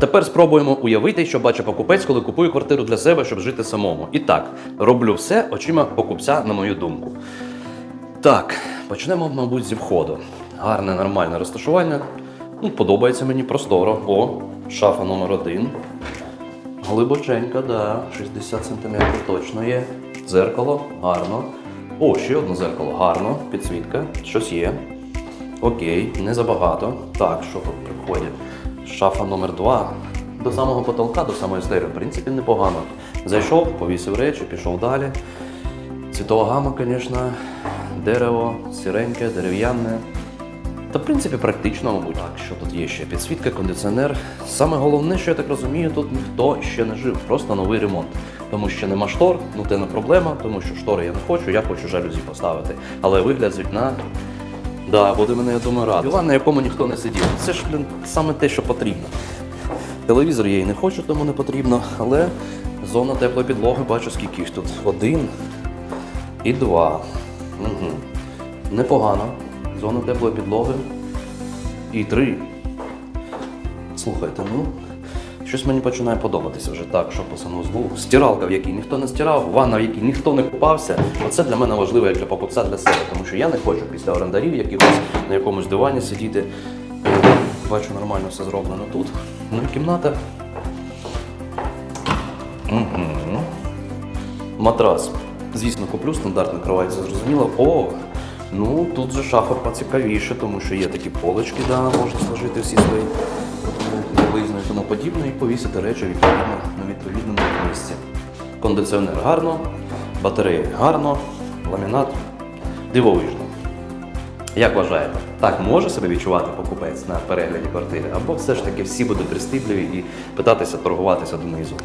Тепер спробуємо уявити, що бачить покупець, коли купує квартиру для себе, щоб жити самому. І так, роблю все очима покупця, на мою думку. Так, почнемо, мабуть, зі входу. Гарне, нормальне розташування. Ну, подобається мені просторо. О, шафа номер один. Глибоченька, да, 60 см точно є. Дзеркало, гарно. О, ще одне дзеркало, гарно. Підсвітка, щось є. Окей, не забагато. Так, що тут при вході? Шафа номер 2 До самого потолка, до самої стелі, в принципі, непогано. Зайшов, повісив речі, пішов далі. Цвітова гама, звісно, дерево, сіреньке, дерев'яне. Та, в принципі, практично, мабуть. Так, що тут є ще? Підсвітка, кондиціонер. Саме головне, що я так розумію, тут ніхто ще не жив, просто новий ремонт. Тому що нема штор, ну це не проблема, тому що штори я не хочу, я хочу жалюзі поставити. Але вигляд з вікна, да, буде мене, я думаю, радий. Диван, на якому ніхто не сидів. Це ж, блін, саме те, що потрібно. Телевізор я і не хочу, тому не потрібно, але зона теплої підлоги, бачу, скільки їх тут. Один і два. Угу. Непогано. Зона теплої підлоги. І три. Слухайте, ну. Щось мені починає подобатися вже так, що по санузлу. Стиралка, в якій ніхто не стирав, ванна, в якій ніхто не купався. Оце для мене важливо як для покупця для себе, тому що я не хочу після орендарів якихось на якомусь дивані сидіти. Бачу, нормально все зроблено тут. Ну і кімната. Угу. Матрас. Звісно, куплю стандартну кровать, це зрозуміло. О, ну тут же шафа поцікавіше, тому що є такі полочки, да, можна сложити всі свої і тому подібне, і повісити речі відповідно на відповідному місці. Кондиціонер гарно, батареї гарно, ламінат дивовижно. Як вважаєте, так може себе відчувати покупець на перегляді квартири? Або все ж таки всі будуть прискіпливі і питатися торгуватися донизу?